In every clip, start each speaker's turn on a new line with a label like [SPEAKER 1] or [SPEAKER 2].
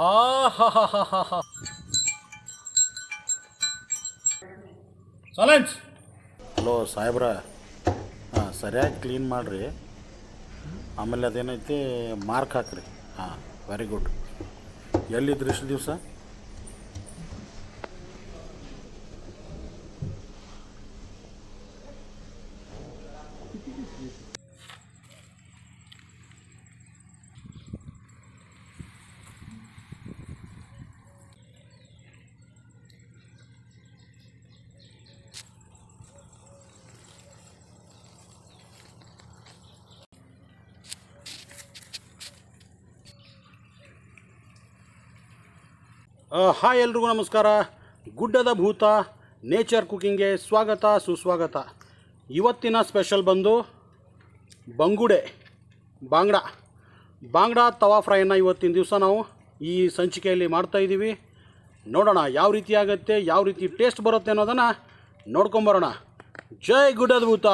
[SPEAKER 1] ಆ silence hello ಸಾಹೇಬ್ರ, ಹಾಂ, ಸರಿಯಾಗಿ ಕ್ಲೀನ್ ಮಾಡಿರಿ. ಆಮೇಲೆ ಅದೇನೈತಿ, ಮಾರ್ಕ್ ಹಾಕ್ರಿ. ಹಾಂ ವೆರಿ ಗುಡ್ ಎಲ್ಲಿದ್ರಿ ಇಷ್ಟು ದಿವಸ? ಹಾಯ್ ಎಲ್ರಿಗೂ ನಮಸ್ಕಾರ. ಗುಡ್ಡದ ಭೂತ, ನೇಚರ್ ಕುಕ್ಕಿಂಗ್ಗೆ ಸ್ವಾಗತ, ಸುಸ್ವಾಗತ. ಇವತ್ತಿನ ಸ್ಪೆಷಲ್ ಬಂದು ಬಂಗುಡೆ, ಬಾಂಗ್ಡ. ಬಾಂಗ್ಡ ತವಾ ಫ್ರೈನ ಇವತ್ತಿನ ದಿವಸ ನಾವು ಈ ಸಂಚಿಕೆಯಲ್ಲಿ ಮಾಡ್ತಾಯಿದ್ದೀವಿ ನೋಡೋಣ ಯಾವ ರೀತಿ ಆಗುತ್ತೆ, ಯಾವ ರೀತಿ ಟೇಸ್ಟ್ ಬರುತ್ತೆ ಅನ್ನೋದನ್ನು ನೋಡ್ಕೊಂಬರೋಣ. ಜೈ ಗುಡ್ಡದ ಭೂತ.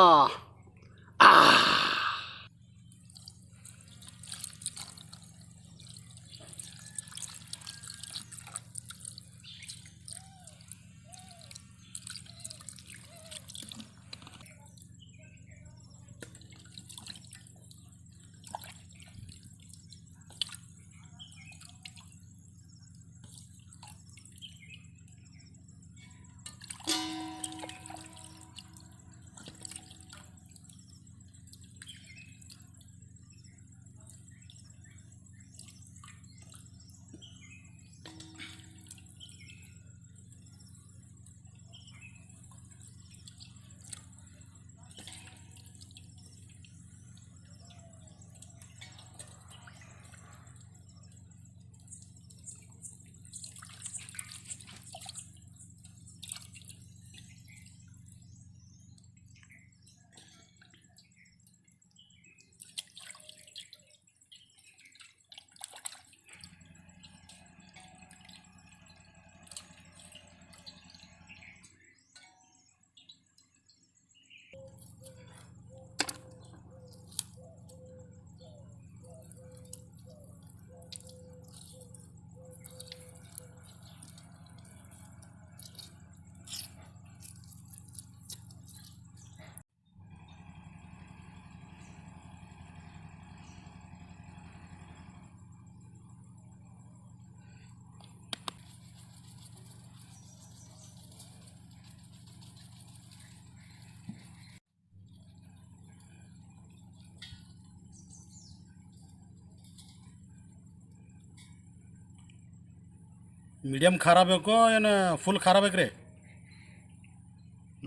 [SPEAKER 1] ಮೀಡಿಯಮ್ ಖಾರ ಬೇಕು ಏನು ಫುಲ್ ಖಾರ ಬೇಕು ರೀ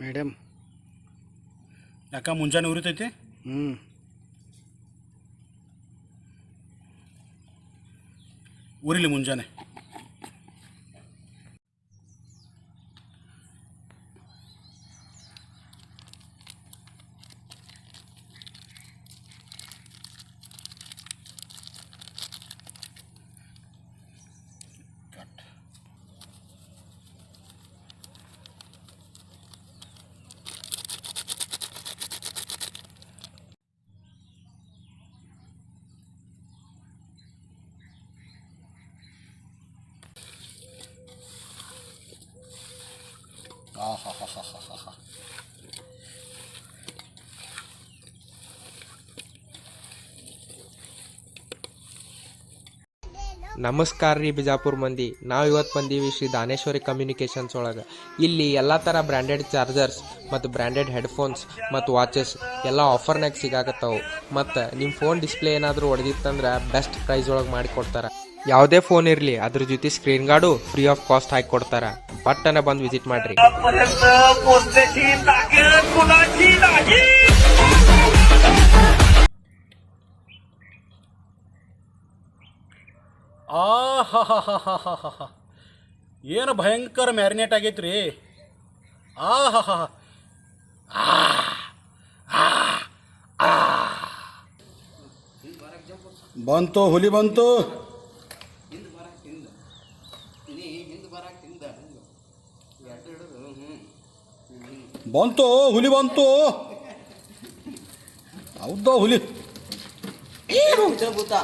[SPEAKER 2] ಮೇಡಮ್.
[SPEAKER 1] ಯಾಕೆ ಮುಂಜಾನೆ ಉರಿತೈತಿ?
[SPEAKER 2] ಹ್ಞೂ
[SPEAKER 1] ಉರಿಲಿ ಮುಂಜಾನೆ.
[SPEAKER 3] ನಮಸ್ಕಾರ ರೀ ಬಿಜಾಪುರ್ ಮಂದಿ. ನಾವು ಇವತ್ತು ಬಂದೀವಿ ಶ್ರೀ ದಾನೇಶ್ವರಿ ಕಮ್ಯುನಿಕೇಶನ್ಸ್ ಒಳಗೆ. ಇಲ್ಲಿ ಎಲ್ಲ ಥರ ಬ್ರ್ಯಾಂಡೆಡ್ ಚಾರ್ಜರ್ಸ್ ಮತ್ತು ಬ್ರ್ಯಾಂಡೆಡ್ ಹೆಡ್ಫೋನ್ಸ್ ಮತ್ತು ವಾಚಸ್ ಎಲ್ಲ ಆಫರ್ನಾಗ ಸಿಗಾಕತ್ತಾವು. ಮತ್ತು ನಿಮ್ಮ ಫೋನ್ ಡಿಸ್ಪ್ಲೇ ಏನಾದರೂ ಹೊಡೆದಿತ್ತಂದ್ರೆ ಬೆಸ್ಟ್ ಪ್ರೈಸ್ ಒಳಗೆ ಮಾಡಿ ಕೊಡ್ತಾರೆ. ಯಾವುದೇ ಫೋನ್ ಇರಲಿ, ಅದ್ರ ಜೊತೆ screen guard free of cost ಹಾಕಿ ಕೊಡ್ತಾರೆ. ಪಟ್ಟನೆ ಬಂದು ವಿಸಿಟ್ ಮಾಡ್ರಿ.
[SPEAKER 1] ಆ ಏನು ಭಯಂಕರ ಮ್ಯಾರಿನೇಟ್ ಆಗೈತೆ ರೀ ಆ ಹಾ ಬಂತು ಹುಲಿ ಬಂತು. ಹಿಂದ ಬರಕ್ಕೆ ತಿಂದ ನೀ ಹಿಂದೆ ಬರಕ್ಕೆ ತಿಂದ बांधतो हुली बांधतो औदा हुली बुता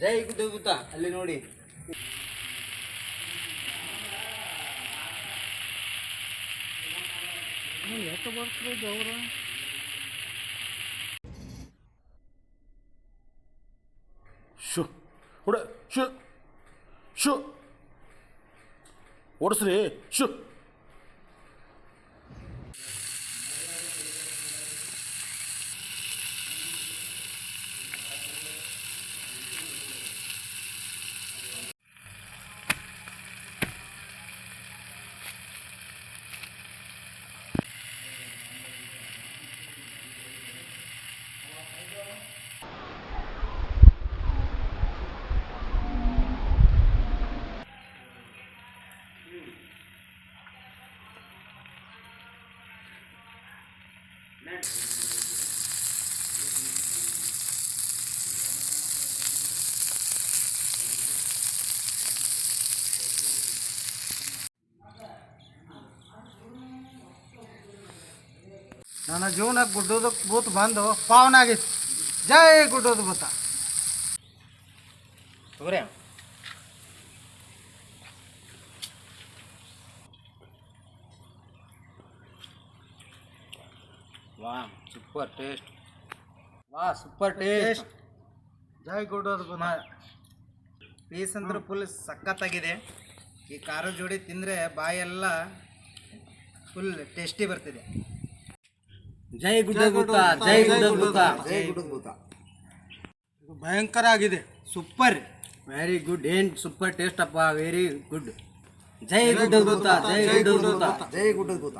[SPEAKER 2] ಜೈ ಗುದ್ದ ಅಲ್ಲಿ ನೋಡಿ.
[SPEAKER 1] ಶು. ಹುಡ ಶು. ಶು. ಓಡಿಸ್ರಿ. ಶು.
[SPEAKER 2] ನನ್ನ ಜೀವನ ಗುಡ್ಡದ ಬೂತ್ ಬಂದು ಪಾವನ ಆಗಿತ್ತು. ಜೈ ಗುಡ್ಡದ ಭೂತ. ತಗೋರಿ. ವಾ ಸೂಪರ್ ಟೇಸ್ಟ್ ವಾ ಸೂಪರ್ ಟೇಸ್ಟ್ ಜೈ ಗುಡ್ಡದ ಭೂತ. ಪೀಸ್ ಅಂದ್ರೆ ಫುಲ್ ಸಖತ್ತಾಗಿದೆ. ಈ ಖಾರ ಜೋಡಿ ತಿಂದರೆ ಬಾಯೆಲ್ಲ ಫುಲ್ ಟೇಸ್ಟಿ ಬರ್ತಿದೆ. ಜೈ ಗುಡ್ಡ ಜೈ ಗುಡ್ಡ ಜೈ ಗುಡ್ಡ ಭಯಂಕರ ಆಗಿದೆ. ಸೂಪರ್. ವೆರಿ ಗುಡ್ ಏನ್ ಸೂಪರ್ ಟೇಸ್ಟ್ ಅಪ್ಪ. ವೆರಿ ಗುಡ್ ಜೈ ಗುಡ್ಡ ಜೈ ಗುಡ್ಡ ಜೈ ಗುಡ್ಡ